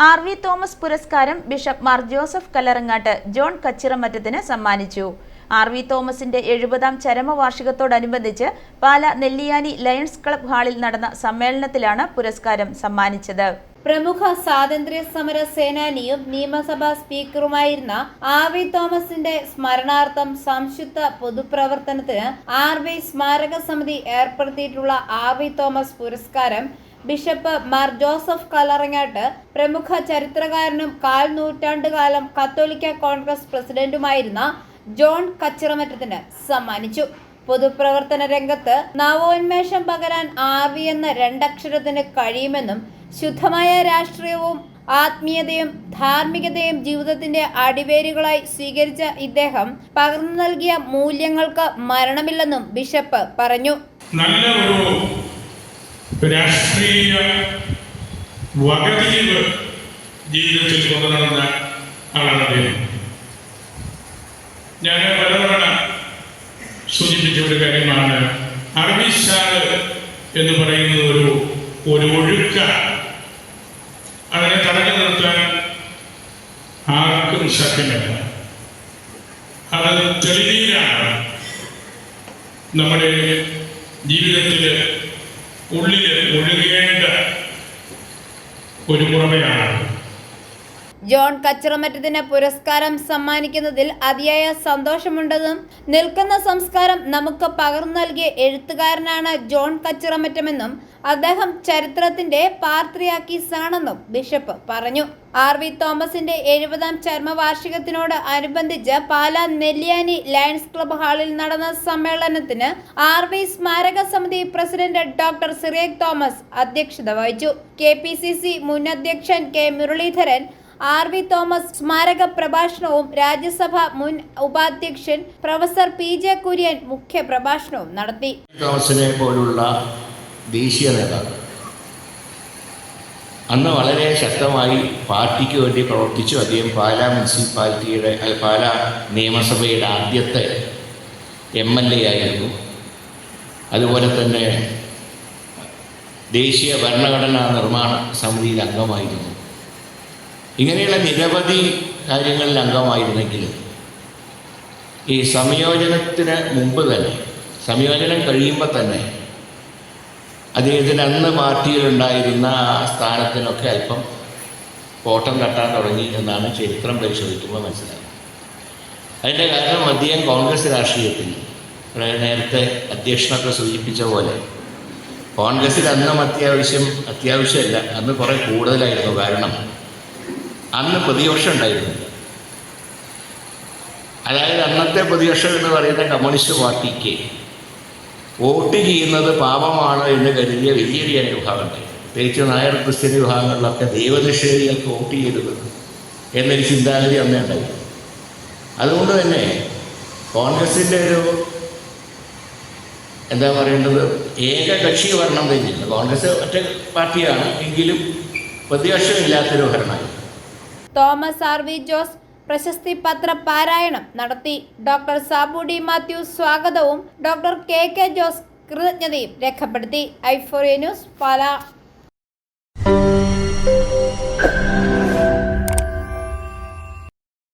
R V Thomas പുരസ്കാരം bishop Mar Joseph Kallarangatt John കച്ചിറമറ്റത്തിന് സമ്മാനിച്ചു. ആർ വി തോമസിന്റെ എഴുപതാം ചരമവാർഷികത്തോടനുബന്ധിച്ച് പാല നെല്ലിയാനി ലയൺസ് ക്ലബ് ഹാളിൽ നടന്ന സമ്മേളനത്തിലാണ് പുരസ്കാരം സമ്മാനിച്ചത്. പ്രമുഖ സ്വാതന്ത്ര്യ സമര സേനാനിയും നിയമസഭാ സ്പീക്കറുമായിരുന്ന ആർ വി തോമസിന്റെ സ്മരണാർത്ഥം സംശുദ്ധ പൊതുപ്രവർത്തനത്തിന് ആർ വി സ്മാരക സമിതി ഏർപ്പെടുത്തിയിട്ടുള്ള ആർ വി തോമസ് പുരസ്കാരം ബിഷപ്പ് മാർ ജോസഫ് കല്ലറങ്ങാട്ട് പ്രമുഖ ചരിത്രകാരനും കാൽ നൂറ്റാണ്ടുകാലം കത്തോലിക്ക കോൺഗ്രസ് പ്രസിഡന്റുമായിരുന്ന ജോൺ കച്ചിറമറ്റത്തിന് സമ്മാനിച്ചു. പൊതുപ്രവർത്തന രംഗത്ത് നവോന്മേഷം പകരാൻ ആർ വി എന്ന രണ്ടക്ഷരത്തിന് കഴിയുമെന്നും ശുദ്ധമായ രാഷ്ട്രീയവും ആത്മീയതയും ധാർമ്മികതയും ജീവിതത്തിന്റെ അടിവേരുകളായി സ്വീകരിച്ച ഇദ്ദേഹം പകർന്നു നൽകിയ മൂല്യങ്ങൾക്ക് മരണമില്ലെന്നും ബിഷപ്പ് പറഞ്ഞു. നല്ല ഒരു രാഷ്ട്രീയ വകതിരിവ് ജീവിതത്തിൽ കൊണ്ടു നടന്ന ആളാണ് അദ്ദേഹം. ഞാൻ പലതവണ സൂചിപ്പിച്ച ഒരു കാര്യമാണ്. അറബിസാറ് എന്ന് പറയുന്നത് ഒരു ഒരു ഒഴുക്ക. അതിനെ തടഞ്ഞു നിർത്താൻ ആർക്കും സാധ്യമല്ല. അത് തെളിവിയിലാണ് നമ്മുടെ ജീവിതത്തിൽ ഉള്ളിൽ ഒഴുകേണ്ട ഒരു പുറമെയാണ്. ജോൺ കച്ചിറമറ്റത്തിന് പുരസ്കാരം സമ്മാനിക്കുന്നതിൽ അതിയായ സന്തോഷമുണ്ടെന്നും നിൽക്കുന്ന സംസ്കാരം നമുക്ക് പകർന്നു നൽകിയ എഴുത്തുകാരനാണ് ജോൺ കച്ചറമറ്റമെന്നും അദ്ദേഹം ചരിത്രത്തിന്റെ പാർത്രിയാക്കീസാണെന്നും ബിഷപ്പ് പറഞ്ഞു. ആർ വി തോമസിന്റെ എഴുപതാം ചരമവാർഷികത്തിനോട് അനുബന്ധിച്ച് പാല നെല്ലിയാനി ലയൺസ് ക്ലബ് ഹാളിൽ നടന്ന സമ്മേളനത്തിന് ആർ വി സ്മാരക സമിതി പ്രസിഡന്റ് ഡോക്ടർ സിറേഖ് തോമസ് അധ്യക്ഷത വഹിച്ചു. കെ പി സി സി മുൻ അധ്യക്ഷൻ K Muraleedharan R V Thomas സ്മാരക പ്രഭാഷണവും രാജ്യസഭ മുൻ ഉപാധ്യക്ഷൻ പ്രൊഫസർ പി ജെ കുര്യൻ മുഖ്യ പ്രഭാഷണവും നടത്തി. തോമസിനെ പോലുള്ള ദേശീയ നേതാവ് അന്ന് വളരെ ശക്തമായി പാർട്ടിക്ക് വേണ്ടി പ്രവർത്തിച്ചു. അദ്ദേഹം പാലാ മുനിസിപ്പാലിറ്റിയുടെ പാലാ നിയമസഭയുടെ ആദ്യത്തെ എം എൽ എ ആയിരുന്നു. അതുപോലെ തന്നെ ദേശീയ ഭരണഘടനാ നിർമ്മാണ സമിതിയിൽ അംഗമായിരുന്നു. ഇങ്ങനെയുള്ള നിരവധി കാര്യങ്ങളിൽ അംഗമായിരുന്നെങ്കിൽ ഈ സംയോജനത്തിന് മുമ്പ് തന്നെ സംയോജനം കഴിയുമ്പോൾ തന്നെ അദ്ദേഹത്തിന് അന്ന് പാർട്ടിയിലുണ്ടായിരുന്ന ആ സ്ഥാനത്തിനൊക്കെ അല്പം കോട്ടം തട്ടാൻ തുടങ്ങി എന്നാണ് ചരിത്രം പരിശോധിക്കുമ്പോൾ മനസ്സിലായത്. അതിന്റെ കാരണം അദ്ദേഹം കോൺഗ്രസ് രാഷ്ട്രീയത്തിൽ നേരത്തെ അധ്യക്ഷനൊക്കെ സൂചിപ്പിച്ച പോലെ കോൺഗ്രസ്സിൽ അന്നും അത്യാവശ്യം അത്യാവശ്യമല്ല അന്ന് കുറേ കൂടുതലായിരുന്നു കാരണം അന്ന് പ്രതിപക്ഷം ഉണ്ടായിരുന്നു. അതായത് അന്നത്തെ പ്രതിപക്ഷം എന്ന് പറയുന്ന കമ്മ്യൂണിസ്റ്റ് പാർട്ടിക്ക് വോട്ട് ചെയ്യുന്നത് പാപമാണ് എന്ന് കരുതിയ വലിയൊരു ജനവിഭാഗമുണ്ട് പ്രത്യേകിച്ച് നായർ ക്രിസ്ത്യൻ വിഭാഗങ്ങളിലൊക്കെ ദൈവനിഷേധികൾക്ക് വോട്ട് ചെയ്യരുത് എന്നൊരു ചിന്താഗതി അന്നേ ഉണ്ടായി. അതുകൊണ്ട് തന്നെ കോൺഗ്രസിന്റെ ഒരു എന്താ പറയേണ്ടത്? ഏകകക്ഷി ഭരണം തന്നെയാണ് കോൺഗ്രസ് ഒറ്റ പാർട്ടിയാണ്. എങ്കിലും പ്രതിപക്ഷമില്ലാത്തൊരു ഭരണമായി. തോമസ് ആർ വി ജോസ് പ്രശസ്തി പത്ര പാരായണം നടത്തി. ഡോക്ടർ സാബു ഡി മാത്യു സ്വാഗതവും. ഡോക്ടർ കെ കെ ജോസ് കൃതജ്ഞതയും രേഖപ്പെടുത്തി. ഐഫോറിയ ന്യൂസ് പാല.